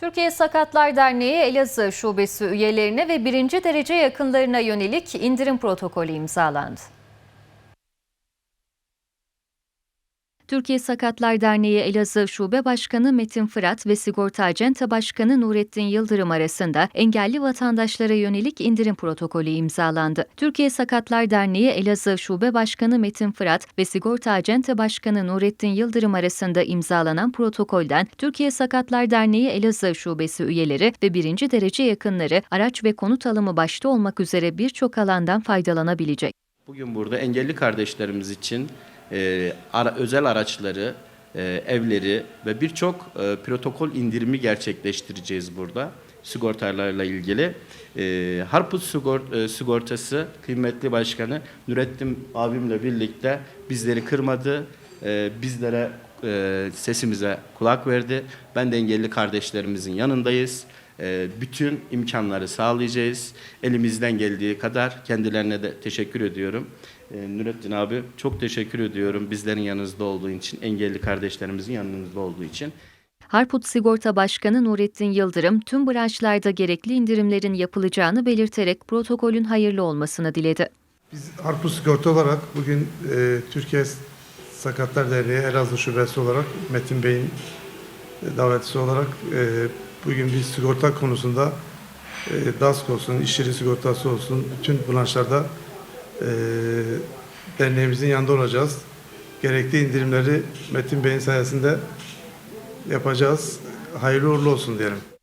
Türkiye Sakatlar Derneği Elazığ Şubesi üyelerine ve birinci derece yakınlarına yönelik indirim protokolü imzalandı. Türkiye Sakatlar Derneği Elazığ Şube Başkanı Metin Fırat ve Sigorta Acente Başkanı Nurettin Yıldırım arasında engelli vatandaşlara yönelik indirim protokolü imzalandı. Türkiye Sakatlar Derneği Elazığ Şube Başkanı Metin Fırat ve Sigorta Acente Başkanı Nurettin Yıldırım arasında imzalanan protokolden Türkiye Sakatlar Derneği Elazığ Şubesi üyeleri ve birinci derece yakınları araç ve konut alımı başta olmak üzere birçok alandan faydalanabilecek. Bugün burada engelli kardeşlerimiz için e, ara, özel araçları, e, evleri ve birçok e, protokol indirimi gerçekleştireceğiz burada sigortalarla ilgili. E, Harput sigor, e, sigortası kıymetli başkanı Nurettin abimle birlikte bizleri kırmadı, e, bizlere e, sesimize kulak verdi. Ben de engelli kardeşlerimizin yanındayız. E, bütün imkanları sağlayacağız. Elimizden geldiği kadar kendilerine de teşekkür ediyorum. E, Nurettin abi çok teşekkür ediyorum bizlerin yanınızda olduğu için, engelli kardeşlerimizin yanınızda olduğu için. Harput Sigorta Başkanı Nurettin Yıldırım tüm branşlarda gerekli indirimlerin yapılacağını belirterek protokolün hayırlı olmasını diledi. Biz Harput Sigorta olarak bugün e, Türkiye Sakatlar Derneği Elazığ Şubesi olarak Metin Bey'in e, davetlisi olarak e, bugün bir sigorta konusunda e, DASK olsun, iş yeri sigortası olsun bütün branşlarda e, derneğimizin yanında olacağız. Gerekli indirimleri Metin Bey'in sayesinde yapacağız. Hayırlı uğurlu olsun diyelim.